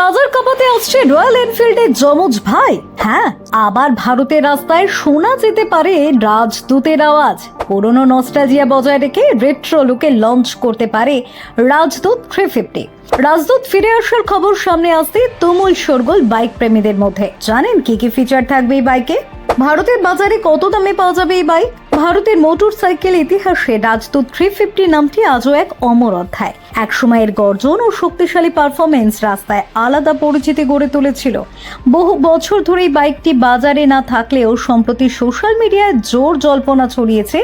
বাজার কাপাতে আসছে রয়্যাল এনফিল্ডের যমজ ভাই। হ্যাঁ আবার ভারতের রাস্তায় শোনা যেতে পারে রাজদূতের আওয়াজ। পুরনো নস্টাজিয়া বজায় রেখে রেট্রো লুকে লঞ্চ করতে পারে রাজদূত থ্রি ফিফটি রাজদূত ফিরে আসার খবর সামনে আসতে তুমুল শোরগোল বাইক প্রেমীদের মধ্যে। জানেন কি কি ফিচার থাকবে এই বাইকে ভারতের বাজারে কত দামে পাওয়া যাবে এই বাইক ভারতের মোটর সাইকেল ইতিহাসে রাজদূত থ্রি ফিফটি নামটি আজও এক অমর অধ্যায়। এক সময়ের গর্জন ও শক্তিশালী পারফরমেন্স রাস্তায় আলাদা পরিচিতি গড়ে তুলেছিল। বহু বছর ধরে বাইকটি বাজারে না থাকলেও সম্প্রতি সোশ্যাল মিডিয়ায় জোর জল্পনা ছড়িয়েছে,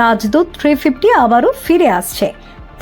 রাজদূত থ্রি ফিফটি আবারও ফিরে আসছে।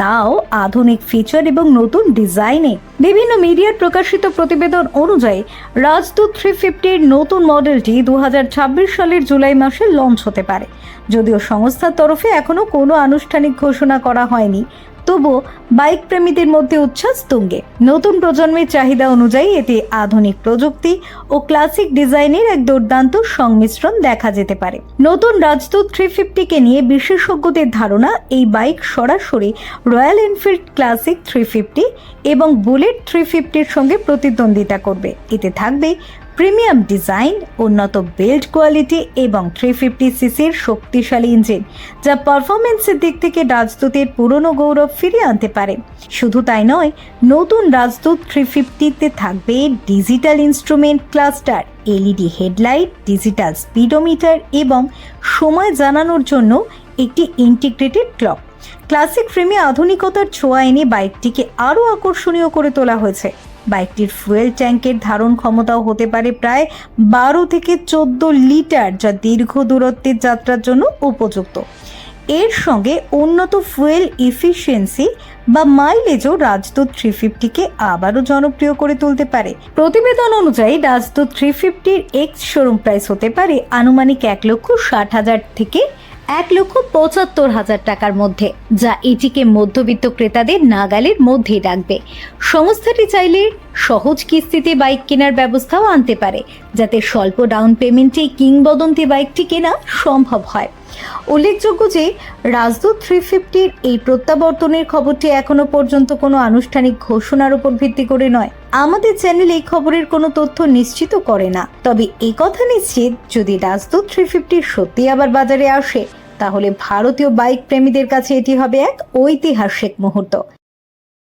তাও আধুনিক ফিচার এবং নতুন ডিজাইনে বিভিন্ন মিডিয়ার প্রকাশিত প্রতিবেদন অনুযায়ী, রাজদূত থ্রি ফিফটির নতুন মডেলটি দু হাজার ছাব্বিশ সালের জুলাই মাসে লঞ্চ হতে পারে। যদিও সংস্থার তরফে এখনও কোনো আনুষ্ঠানিক ঘোষণা করা হয়নি। তবুও বাইক প্রেমীদের মধ্যে উচ্ছ্বাস তুঙ্গে। নতুন প্রজন্মের চাহিদা অনুযায়ী এতে আধুনিক প্রযুক্তি ও ক্লাসিক ডিজাইনের এক দুর্দান্ত সংমিশ্রণ দেখা যেতে পারে। নতুন রাজদূত থ্রি ফিফটিকে নিয়ে বিশেষজ্ঞদের ধারণা, এই বাইক সরাসরি Royal Enfield Classic three fifty এবং বুলেট থ্রি ফিফটির সঙ্গে প্রতিদ্বন্দ্বিতা করবে। এতে থাকবে প্রিমিয়াম ডিজাইন, উন্নত বিল্ড কোয়ালিটি এবং থ্রি ফিফটি সিসির শক্তিশালী ইঞ্জিন, যা পারফরমেন্সের দিক থেকে রাজদূতের পুরনো গৌরব ফিরিয়ে আনতে পারে। শুধু তাই নয়, নতুন রাজদূত থ্রি ফিফটিতে থাকবে digital instrument cluster LED headlight digital speedometer এবং সময় জানানোর জন্য একটি ইন্টিগ্রেটেড ক্লক ক্লাসিক ফ্রেমে আধুনিকতার ছোঁয়া এনে বাইকটিকে আরও আকর্ষণীয় করে তোলা হয়েছে। বাইকটির ফুয়েল ট্যাঙ্কের ধারণ ক্ষমতাও হতে পারে প্রায় বারো থেকে চোদ্দ লিটার, যা দীর্ঘ দূরত্বের যাত্রার জন্য উপযুক্ত। এর সঙ্গে উন্নত ফুয়েল ইফিসিয়েন্সি বা মাইলেজও রাজদূত থ্রি ফিফটিকে আবারও জনপ্রিয় করে তুলতে পারে। প্রতিবেদন অনুযায়ী, রাজদূত থ্রি ফিফটির এক্স শোরুম প্রাইস হতে পারে আনুমানিক এক লক্ষ ষাট হাজার থেকে এক লক্ষ পঁচাত্তর হাজার টাকার মধ্যে, যা এটিকে মধ্যবিত্ত ক্রেতাদের নাগালের মধ্যেই রাখবে। সংস্থাটি চাইলে সহজ কিস্তিতে বাইক কেনার ব্যবস্থাও আনতে পারে, যাতে স্বল্প ডাউন পেমেন্টে কিংবদন্তি বাইকটি কেনা সম্ভব হয়। উল্লেখযোগ্য যে, রাজদূত থ্রি ফিফটির এই প্রত্যাবর্তনের খবরটি এখনও পর্যন্ত কোনো আনুষ্ঠানিক ঘোষণার উপর ভিত্তি করে নয়। আমাদের চ্যানেল এই খবরের কোনো তথ্য নিশ্চিত করে না। তবে এই কথা নিশ্চিত, যদি রাজদূত থ্রি ফিফটি সত্যি আবার বাজারে আসে তাহলে ভারতীয় বাইক প্রেমীদের কাছে এটি হবে এক ঐতিহাসিক মুহূর্ত।